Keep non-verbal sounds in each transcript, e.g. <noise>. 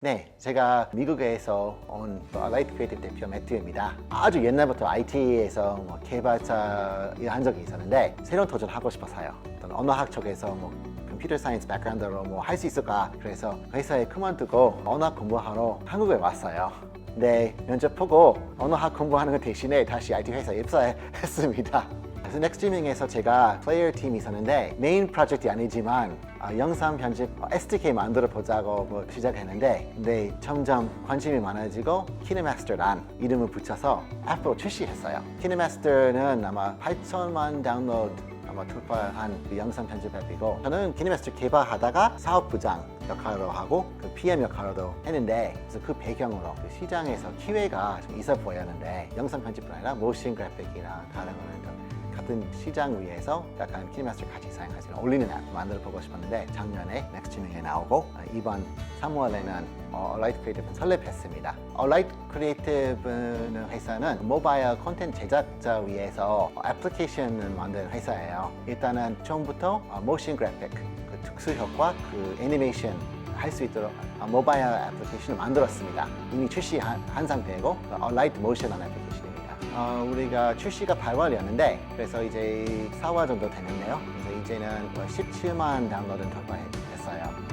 네, 제가 미국에서 온 라이트 크리에이티브 대표 매튜입니다. 아주 옛날부터 IT에서 뭐 개발자 일한 적이 있었는데 새로운 도전하고 싶어서요. 어떤 언어학 쪽에서 뭐 컴퓨터 사이언스 백그라운드로 뭐 할 수 있을까? 그래서 회사에 그만두고 언어학 공부하러 한국에 왔어요. 네, 면접 보고 언어학 공부하는 것 대신에 다시 IT 회사에 입사했습니다. 그래서 넥스트리밍에서 제가 플레이어 팀이 있었는데 메인 프로젝트 아니지만 어, 영상 편집 어, SDK 만들어 보자고 뭐 시작했는데 근데 점점 관심이 많아지고 키네마스터란 이름을 붙여서 앱으로 출시했어요. 키네마스터는 아마 8천만 다운로드 아마 돌파한 그 영상 편집 앱이고 저는 키네마스터 개발하다가 사업부장 역할로 하고 그 PM 역할로도 했는데 그래서 그 배경으로 그 시장에서 기회가 좀 있어 보였는데 영상 편집뿐 아니라 모션 그래픽이나 다른 거는 좀 같은 시장 위에서 약간 키네마스터 같이 사용할 수 있는 어울리는 앱 만들어 보고 싶었는데 작년에 넥스트밍에 나오고 어, 이번 3월에는 어, 얼라이트 크리에이티브는 설립했습니다. 얼라이트 크리에이티브는 회사는 모바일 콘텐츠 제작자 위해서 애플리케이션을 만드는 회사예요. 일단은 처음부터 어, 모션 그래픽, 그 특수 효과, 그 애니메이션 할수 있도록 어, 모바일 애플리케이션을 만들었습니다. 이미 출시한 한 상태고 얼라이트 모션이라는 애플리케이션입니다. 어, 우리가 출시가 8월이었는데 그래서 이제 4월 정도 됐는데요. 그래서 이제는 뭐 17만 다운로드 돌파했어요.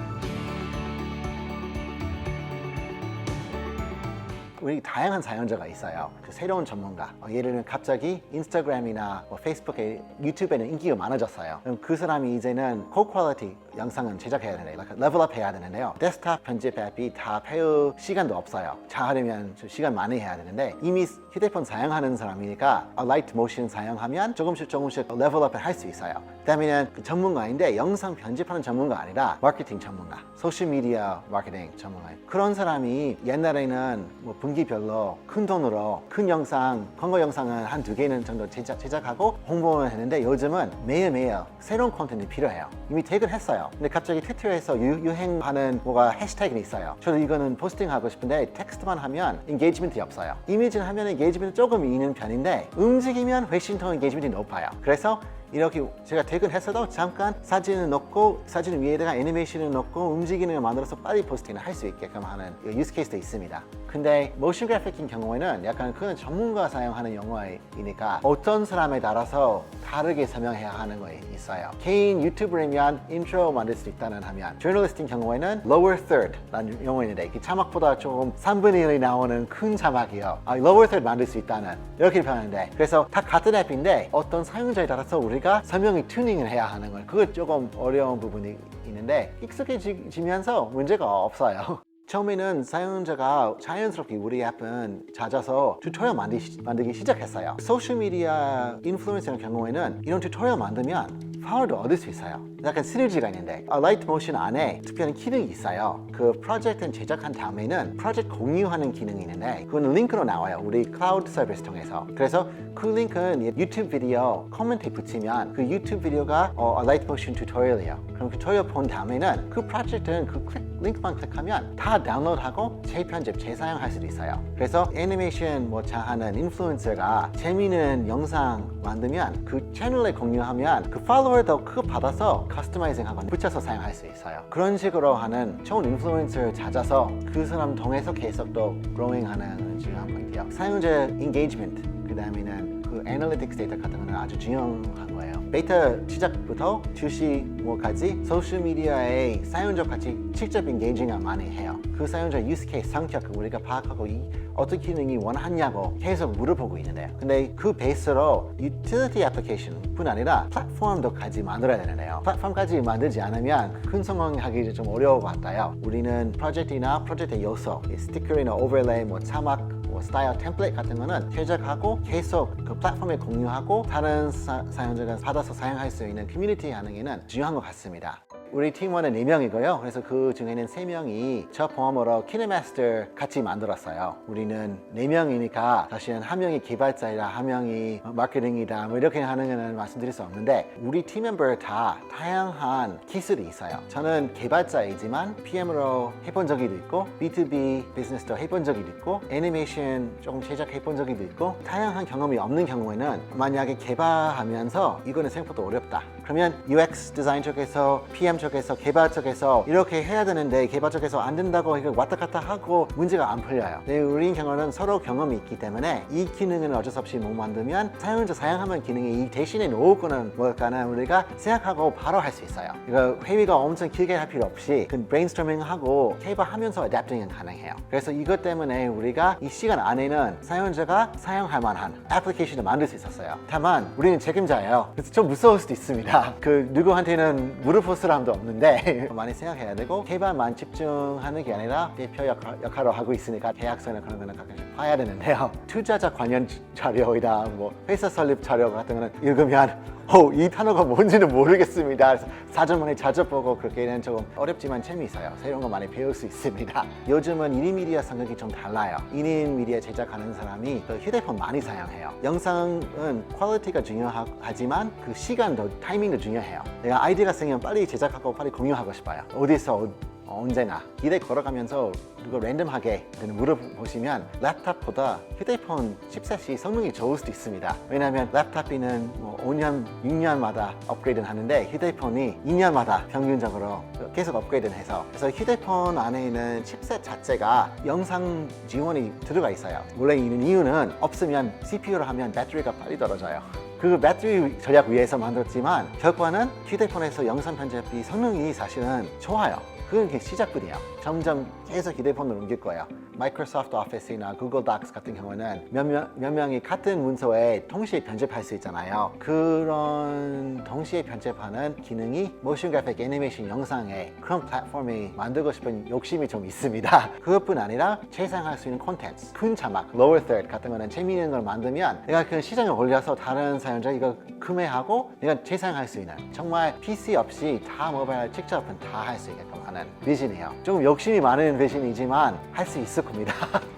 우리 다양한 사용자가 있어요. 그 새로운 전문가. 어, 예를 들면 갑자기 인스타그램이나 뭐 페이스북에 유튜브에는 인기가 많아졌어요. 그럼 그 사람이 이제는 고퀄리티 영상은 제작해야 되는데 like 레벨업 해야 되는데요. 데스크탑 편집 앱이 다 배울 시간도 없어요. 잘하려면 좀 시간 많이 해야 되는데 이미 휴대폰 사용하는 사람이니까 라이트 모션 사용하면 조금씩 조금씩 레벨업을 할 수 있어요. 그다음에는 그 전문가인데 영상 편집하는 전문가 아니라 마케팅 전문가, 소셜 미디어 마케팅 전문가. 그런 사람이 옛날에는 뭐 분기별로 큰 돈으로 큰 영상, 광고 영상은 한 두 개는 정도 제작, 제작하고 홍보를 했는데 요즘은 매일매일 새로운 콘텐츠 필요해요. 이미 퇴근했어요. 근데 갑자기 트위터에서 유, 행하는 뭐가 해시태그는 있어요. 저도 이거는 포스팅하고 싶은데 텍스트만 하면 인게이지먼트 없어요. 이미지는 하면 인게이지먼트 조금 있는 편인데 움직이면 훨씬 더 인게이지먼트 높아요. 그래서 이렇게 제가 퇴근했어도 잠깐 사진을 넣고 사진 위에다가 애니메이션을 넣고 움직이는 걸 만들어서 빨리 포스팅을 할 수 있게끔 하는 유스 케이스도 있습니다. 근데 모션 그래픽인 경우에는 약간 그건 전문가 사용하는 영화이니까 어떤 사람에 따라서 다르게 설명해야 하는 거 있어요. 개인 유튜브라면 인트로 만들 수 있다는 하면 저널리스트인 경우에는 lower third 라는 용어인데 그 자막보다 조금 3분의 1이 나오는 큰 자막이요. 아, lower third 만들 수 있다는 이렇게 표현하는데 그래서 다 같은 앱인데 어떤 사용자에 따라서 우리 가 설명이 튜닝을 해야 하는 걸 그거 조금 어려운 부분이 있는데 익숙해지면서 문제가 없어요. 처음에는 사용자가 자연스럽게 우리 앱은 찾아서 튜토리얼 만들기, 만들기 시작했어요. 소셜미디어 인플루언서의 경우에는 이런 튜토리얼 만들면 파워도 얻을 수 있어요. 약간 시너지가 있는데 아, 라이트 모션 안에 특별한 기능이 있어요. 그 프로젝트는 제작한 다음에는 프로젝트 공유하는 기능이 있는데 그건 링크로 나와요. 우리 클라우드 서비스 통해서. 그래서 그 링크는 유튜브 비디오 코멘트에 붙이면 그 유튜브 비디오가 어, 라이트 모션 튜토리얼이에요. 그럼 그 튜토리얼 본 다음에는 그 프로젝트는 그 클릭, 링크만 클릭하면 다 다운로드하고 재편집, 재사용할 수도 있어요. 그래서 애니메이션 뭐 잘하는 인플루언서가 재미있는 영상 만들면 그 채널에 공유하면 그 팔로워도 그거 받아서 커스터마이징하고 붙여서 사용할 수 있어요. 그런 식으로 하는 좋은 인플루언서를 찾아서 그 사람 통해서 계속 또 그로잉하는 중요한 포인트예요. 사용자 인게이지먼트 그 다음에는 그 애널리틱스 데이터 같은 거는 아주 중요한 거예요. 베이터 시작부터 출시 뭐까지 소셜 미디어에 사용자 같이 직접 인게이징을 많이 해요. 그 사용자 유스 케이스 성격 우리가 파악하고 이 어떤 기능이 원하냐고 계속 물어보고 있는데요. 근데 그 베이스로 유틸리티 애플리케이션뿐 아니라 플랫폼도까지 만들어야 되는데요. 플랫폼까지 만들지 않으면 큰 성공하기 좀 어려울 것 같아요. 우리는 프로젝트나 프로젝트 요소, 스티커나 오버레이, 뭐 자막 뭐 스타일 템플릿 같은 거는 제작하고 계속 그 플랫폼에 공유하고 다른 사, 사용자가 받아서 사용할 수 있는 커뮤니티 하는 게 중요한 것 같습니다. 우리 팀원은 4명이고요. 그래서 그 중에는 3명이 저 포함으로 키네마스터 같이 만들었어요. 우리는 4명이니까 사실은 한 명이 개발자이다, 한 명이 마케팅이다, 뭐 이렇게 하는 거는 말씀드릴 수 없는데 우리 팀 멤버 다 다양한 기술이 있어요. 저는 개발자이지만 PM으로 해본 적이 있고 B2B 비즈니스도 해본 적이 있고 애니메이션 조금 제작해 본 적이 있고 다양한 경험이 없는 경우에는 만약에 개발하면서 이거는 생각보다 어렵다. 그러면 UX 디자인 쪽에서 PM 쪽에서 개발 쪽에서 이렇게 해야 되는데 개발 쪽에서 안 된다고 이거 왔다 갔다 하고 문제가 안 풀려요. 네, 우리 경우는 서로 경험이 있기 때문에 이 기능은 어쩔 수 없이 못 만들면 사용자 사용하면 기능이 이 대신에 놓을 거는 뭘까는 우리가 생각하고 바로 할 수 있어요. 이거 회의가 엄청 길게 할 필요 없이 그 브레인스토밍하고 개발하면서 어댑팅은 가능해요. 그래서 이것 때문에 우리가 이 시간 안에는 사용자가 사용할 만한 애플리케이션을 만들 수 있었어요. 다만 우리는 책임자예요. 그래서 좀 무서울 수도 있습니다. <laughs> 그 누구한테는 무릎 사람도 없는데 <laughs> 많이 생각해야 되고 개발만 집중하는 게 아니라 대표 역할, 역할을 하고 있으니까 계약서나 그런 거는 가끔씩 봐야 되는데요. 투자자 관련 자료이다, 뭐 회사 설립 자료 같은 거는 읽으면 어, 이 단어가 뭔지는 모르겠습니다. 그래서 사전문에 자주 보고 그렇게는 조금 어렵지만 재미있어요. 새로운 거 많이 배울 수 있습니다. 요즘은 1인 미디어 성격이 좀 달라요. 1인 미디어 제작하는 사람이 그 휴대폰 많이 사용해요. 영상은 퀄리티가 중요하지만 그 시간도 타이밍도 중요해요. 내가 아이디어가 생기면 빨리 제작하고 빨리 공유하고 싶어요. 어디서 어- 언제나 길에 걸어가면서 누가 랜덤하게 물어보시면 랩탑보다 휴대폰 칩셋이 성능이 좋을 수도 있습니다. 왜냐하면 랩탑이는 뭐 5년, 6년마다 업그레이드를 하는데 휴대폰이 2년마다 평균적으로 계속 업그레이드를 해서 그래서 휴대폰 안에 있는 칩셋 자체가 영상 지원이 들어가 있어요. 원래 있는 이유는 없으면 CPU를 하면 배터리가 빨리 떨어져요. 그 배터리 전략 위해서 만들었지만 결과는 휴대폰에서 영상 편집이 성능이 사실은 좋아요. 그건 시작뿐이에요. 점점 계속 휴대폰으로 옮길 거예요. 마이크로소프트 오피스나 구글 닥스 같은 경우는 몇, 명, 몇 명이 같은 문서에 동시에 편집할 수 있잖아요. 그런 동시에 편집하는 기능이 모션 그래픽 애니메이션 영상에 그런 플랫폼이 만들고 싶은 욕심이 좀 있습니다. <laughs> 그것뿐 아니라 재생할 수 있는 콘텐츠, 큰 자막, lower third 같은 거는 재미있는 걸 만들면 내가 그 시장에 올려서 다른 사용자 이거 구매하고 내가 재생할 수 있는 정말 PC 없이 다 모바일 직접은 다 할 수 있게끔 하는 비전이에요. 조금 욕심이 많은 비전이지만 할 수 있을 겁니다. <laughs>